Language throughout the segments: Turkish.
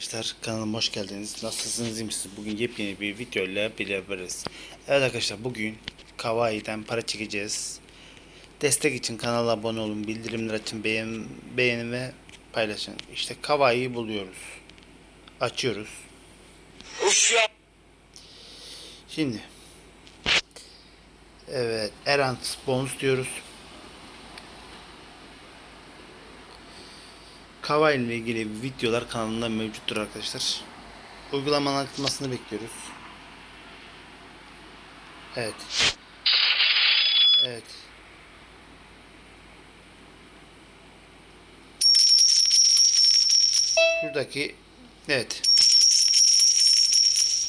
Arkadaşlar kanalıma hoş geldiniz. Nasılsınız iyi misiniz? Bugün yepyeni bir video ile beraberiz. Evet arkadaşlar bugün Kawaii'den para çekeceğiz. Destek için kanala abone olun, bildirimler açın, beğen, beğenin ve paylaşın. İşte Kawaii'yi buluyoruz. Açıyoruz. Şimdi Evet, Erant bonus diyoruz. Kava ile ilgili videolar kanalında mevcuttur arkadaşlar. Uygulamanın açılmasını bekliyoruz. Evet. Evet. Şuradaki evet.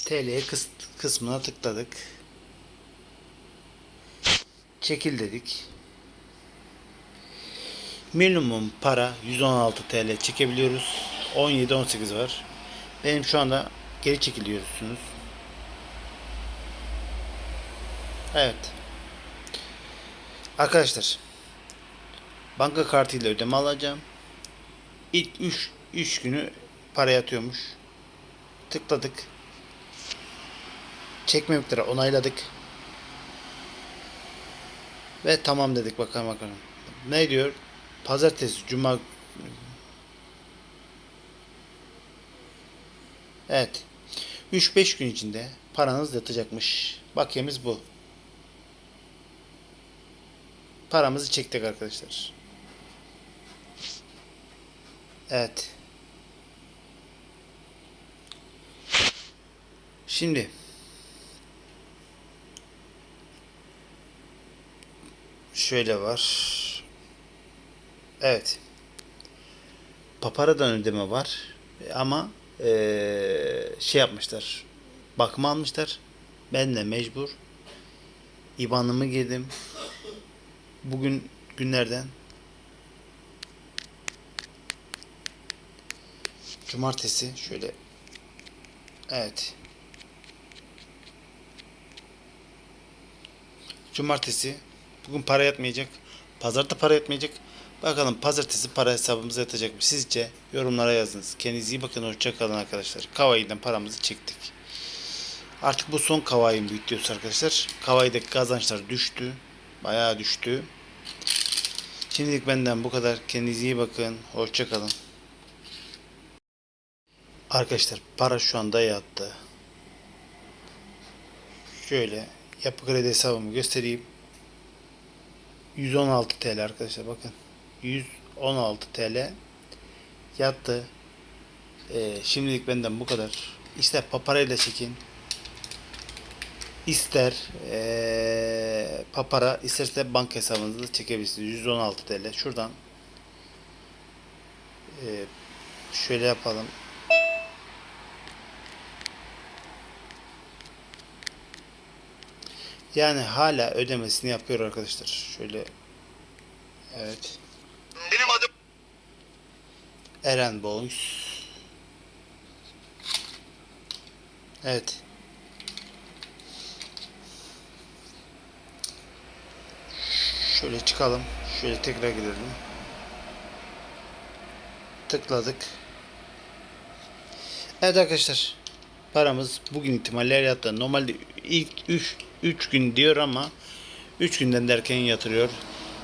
TL kıs kısmına tıkladık. Çekil dedik. Minimum para 116 TL çekebiliyoruz. 17-18 var. Benim şu anda geri çekiliyorsunuz. Evet. Arkadaşlar. Banka kartıyla ödeme alacağım. İlk 3 3 günü para yatıyormuş. Tıkladık. Çekme miktarı onayladık. Ve tamam dedik bakalım bakalım. Ne diyor? Pazartesi, cuma Evet. 3-5 gün içinde paranız yatacakmış. Bakiyemiz bu. Paramızı çektik arkadaşlar. Evet. Şimdi şöyle var. Evet. Papara'dan ödeme var. Ama eee, şey yapmışlar. Bakıma almışlar. Ben de mecbur. İban'ımı girdim. Bugün günlerden Cumartesi şöyle Evet. Cumartesi bugün para yatmayacak. Pazarda para yatmayacak. Bakalım pazartesi para hesabımıza yatacak mı? Sizce yorumlara yazınız. Kendinize iyi bakın. Hoşça kalın arkadaşlar. Kavai'den paramızı çektik. Artık bu son Kavai'nin videosu arkadaşlar. Kavai'deki kazançlar düştü. Bayağı düştü. Şimdilik benden bu kadar. Kendinize iyi bakın. Hoşça kalın. Arkadaşlar para şu anda yattı. Şöyle yapı kredi hesabımı göstereyim. 116 TL arkadaşlar bakın. 116 TL yattı. Ee, şimdilik benden bu kadar. İster paparayla çekin. İster ee, papara isterse banka hesabınızda çekebilirsiniz. 116 TL. Şuradan ee, şöyle yapalım. Yani hala ödemesini yapıyor arkadaşlar. Şöyle evet. Benim adım Eren Boys. Evet. Şöyle çıkalım. Şöyle tekrar gidelim. Tıkladık. Evet arkadaşlar. Paramız bugün itibariyle yattı. Normalde ilk 3 3 gün diyor ama 3 günden derken yatırıyor.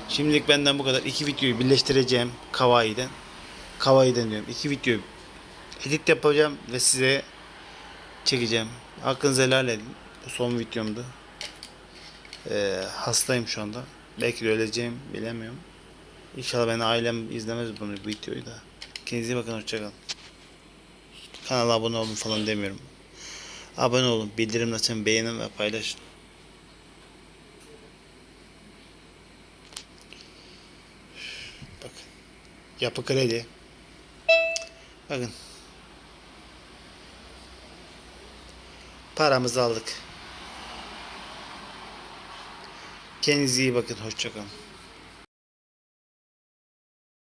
Şimdilik benden bu kadar. İki videoyu birleştireceğim Kawaii'den. Kawaii'den diyorum. İki videoyu edit yapacağım ve size çekeceğim. Hakkınızı helal edin. Bu son videomdu. Ee, hastayım şu anda. Belki de öleceğim. Bilemiyorum. İnşallah ben ailem izlemez bunu bu videoyu da. Kendinize iyi bakın. Hoşçakalın. Kanala abone olun falan demiyorum. Abone olun. Bildirim açın. Beğenin ve paylaşın. Bakın. Yapı kredi. Bakın. Paramızı aldık. Kendinize iyi bakın. Hoşçakalın.